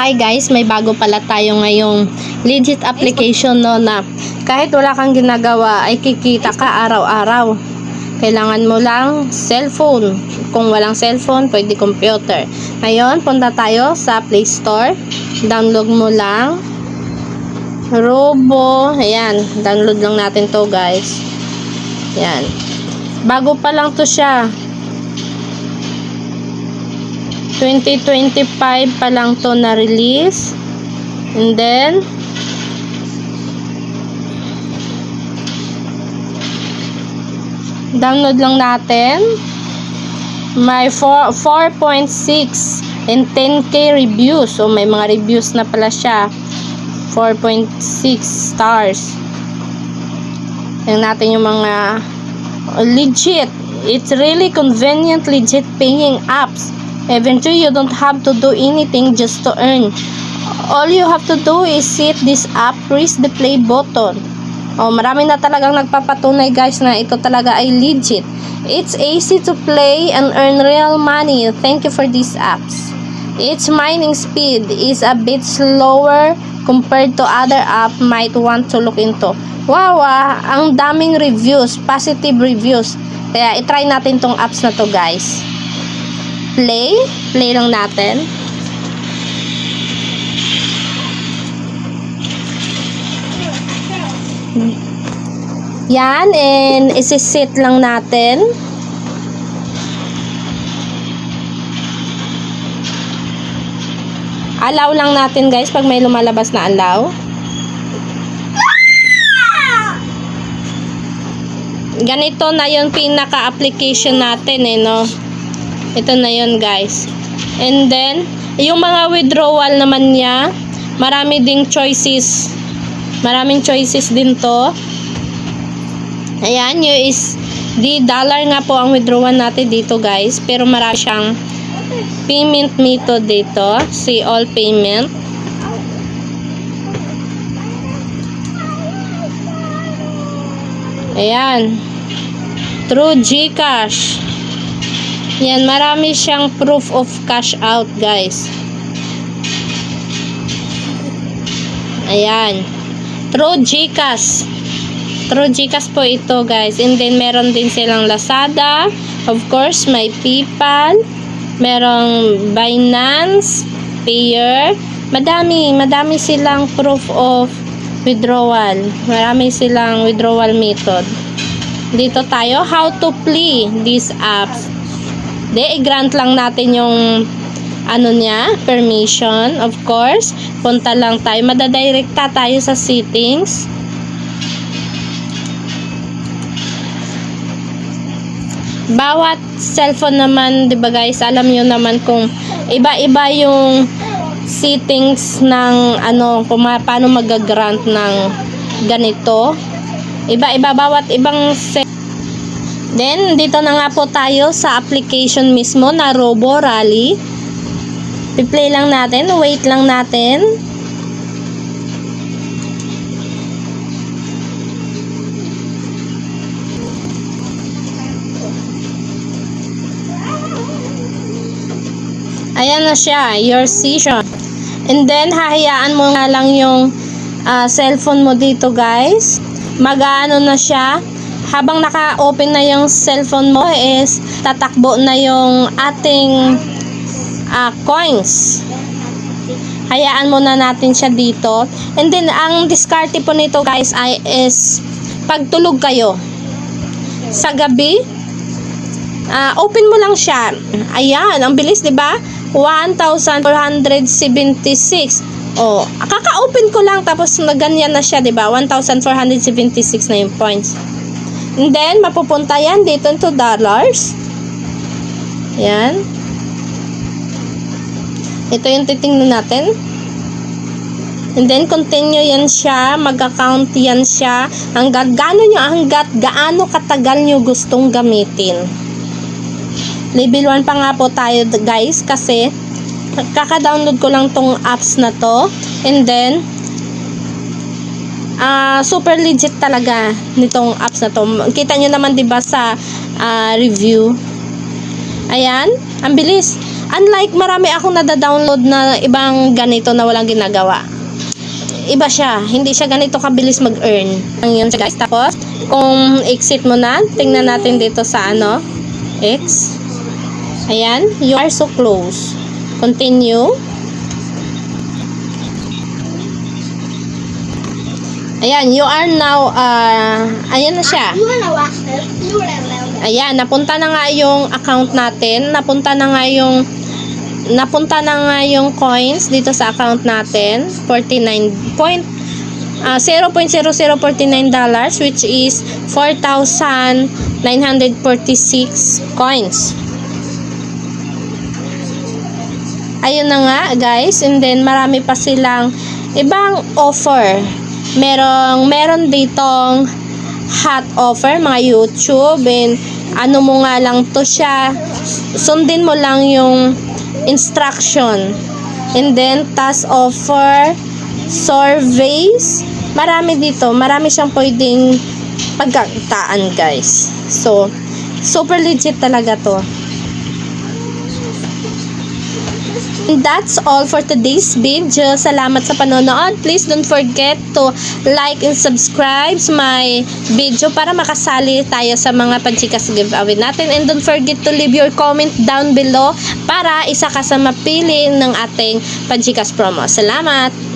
Hi guys, may bago pala tayo ngayong legit application no na kahit wala kang ginagawa ay kikita ka araw-araw. Kailangan mo lang cellphone. Kung walang cellphone, pwede computer. Ngayon, punta tayo sa Play Store. Download mo lang Robo. Ayan, download lang natin to guys. Ayan. Bago pa lang to siya. 2025 pa lang to na release. And then, download lang natin. May 4 4.6 and 10k reviews. So, may mga reviews na pala siya. 4.6 stars. Tingnan natin yung mga legit. It's really convenient, legit paying apps. Eventually, you don't have to do anything just to earn. All you have to do is set this app, press the play button. Oh, marami na talagang nagpapatunay guys na ito talaga ay legit. It's easy to play and earn real money. Thank you for these apps. Its mining speed is a bit slower compared to other app might want to look into. Wow, ah, ang daming reviews, positive reviews. Kaya itry natin tong apps na to guys. Play, play lang natin. Yan, and isi-set lang natin. Allow lang natin guys pag may lumalabas na allow. Ganito na yung pinaka-application natin eh, no? Ito na yun guys. And then, yung mga withdrawal naman niya, marami ding choices. Maraming choices din to. Ayan, yung is di dollar nga po ang withdrawal natin dito guys. Pero marami siyang payment method dito. See all payment. Ayan. Through GCash. Yan, marami siyang proof of cash out, guys. Ayan. Through GCash. Through GCash po ito, guys. And then, meron din silang Lazada. Of course, may PayPal. Merong Binance, Payer. Madami, madami silang proof of withdrawal. Marami silang withdrawal method. Dito tayo, how to play these apps. De, i-grant lang natin yung ano niya, permission, of course. Punta lang tayo, madadirekta tayo sa settings. Bawat cellphone naman, 'di ba guys, alam niyo naman kung iba-iba yung settings ng ano, kung paano mag-grant ng ganito. Iba-iba bawat ibang set Then, dito na nga po tayo sa application mismo na Robo Rally. I-play lang natin. Wait lang natin. Ayan na siya, your session. And then, hahayaan mo nga lang yung ah, cellphone mo dito, guys. Mag-ano na siya. Habang naka-open na yung cellphone mo is tatakbo na yung ating ah, coins. Hayaan mo na natin siya dito. And then, ang diskarte po nito, guys, ay is pagtulog kayo. Sa gabi, Ah, open mo lang siya. Ayan, ang bilis, 'di ba? 1,476. Oh, kaka-open ko lang tapos na ganyan na siya, 'di ba? 1,476 na yung points. And then mapupunta yan dito to dollars. Yan. Ito yung titingnan natin. And then, continue yan siya. Mag-account yan siya. Hanggat gaano nyo, hanggat gaano katagal nyo gustong gamitin. Level 1 pa nga po tayo guys kasi kaka-download ko lang tong apps na to and then ah super legit talaga nitong apps na to. Kita nyo naman 'di ba sa ah, review. Ayan, ang bilis. Unlike marami akong nada-download na ibang ganito na walang ginagawa. Iba siya. Hindi siya ganito kabilis mag-earn. Ang yun siya guys. Tapos, kung exit mo na, tingnan natin dito sa ano, X. Ayan, you are so close. Continue. Ayan, you are now, uh, ayan na siya. Ayan, napunta na nga yung account natin. Napunta na nga yung napunta na nga yung coins dito sa account natin. 49 point ah, 0.0049 dollars which is 4,946 coins. Ayun na nga guys, and then marami pa silang ibang offer. Merong meron ditong hot offer mga YouTube and ano mo nga lang to siya. Sundin mo lang yung instruction. And then task offer surveys. Marami dito. Marami siyang pwedeng pagkakitaan guys. So super legit talaga to And that's all for today's video. Salamat sa panonood. Please don't forget to like and subscribe my video para makasali tayo sa mga panchikas giveaway natin. And don't forget to leave your comment down below para isa ka sa mapili ng ating panchikas promo. Salamat!